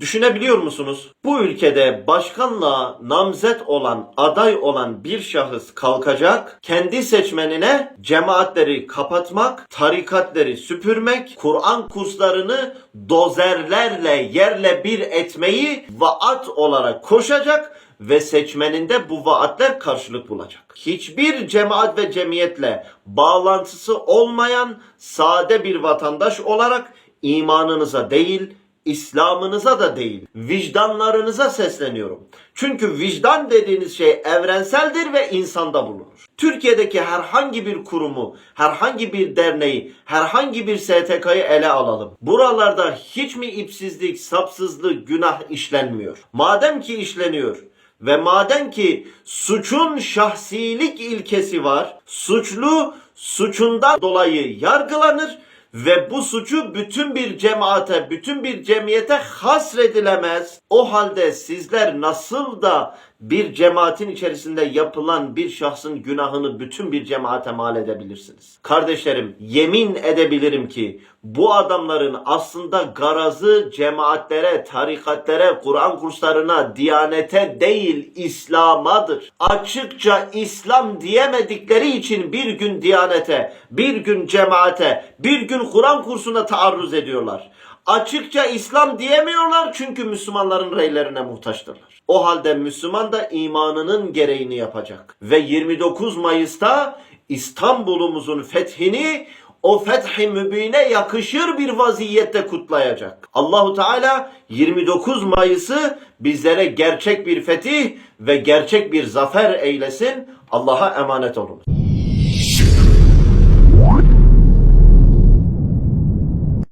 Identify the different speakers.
Speaker 1: Düşünebiliyor musunuz? Bu ülkede başkanlığa namzet olan, aday olan bir şahıs kalkacak, kendi seçmenine cemaatleri kapatmak, tarikatleri süpürmek, Kur'an kurslarını dozerlerle yerle bir etmeyi vaat olarak koşacak ve seçmeninde bu vaatler karşılık bulacak. Hiçbir cemaat ve cemiyetle bağlantısı olmayan sade bir vatandaş olarak imanınıza değil, İslam'ınıza da değil, vicdanlarınıza sesleniyorum. Çünkü vicdan dediğiniz şey evrenseldir ve insanda bulunur. Türkiye'deki herhangi bir kurumu, herhangi bir derneği, herhangi bir STK'yı ele alalım. Buralarda hiç mi ipsizlik, sapsızlık, günah işlenmiyor? Madem ki işleniyor, ve madem ki suçun şahsilik ilkesi var, suçlu suçundan dolayı yargılanır ve bu suçu bütün bir cemaate, bütün bir cemiyete hasredilemez. O halde sizler nasıl da bir cemaatin içerisinde yapılan bir şahsın günahını bütün bir cemaate mal edebilirsiniz? Kardeşlerim, yemin edebilirim ki bu adamların aslında garazı cemaatlere, tarikatlere, Kur'an kurslarına, diyanete değil İslam'adır. Açıkça İslam diyemedikleri için bir gün diyanete, bir gün cemaate, bir gün Kur'an kursuna taarruz ediyorlar. Açıkça İslam diyemiyorlar çünkü Müslümanların reylerine muhtaçtırlar. O halde Müslüman da imanının gereğini yapacak. Ve 29 Mayıs'ta İstanbul'umuzun fethini o fethi mübine yakışır bir vaziyette kutlayacak. Allahu Teala 29 Mayıs'ı bizlere gerçek bir fetih ve gerçek bir zafer eylesin. Allah'a emanet olun.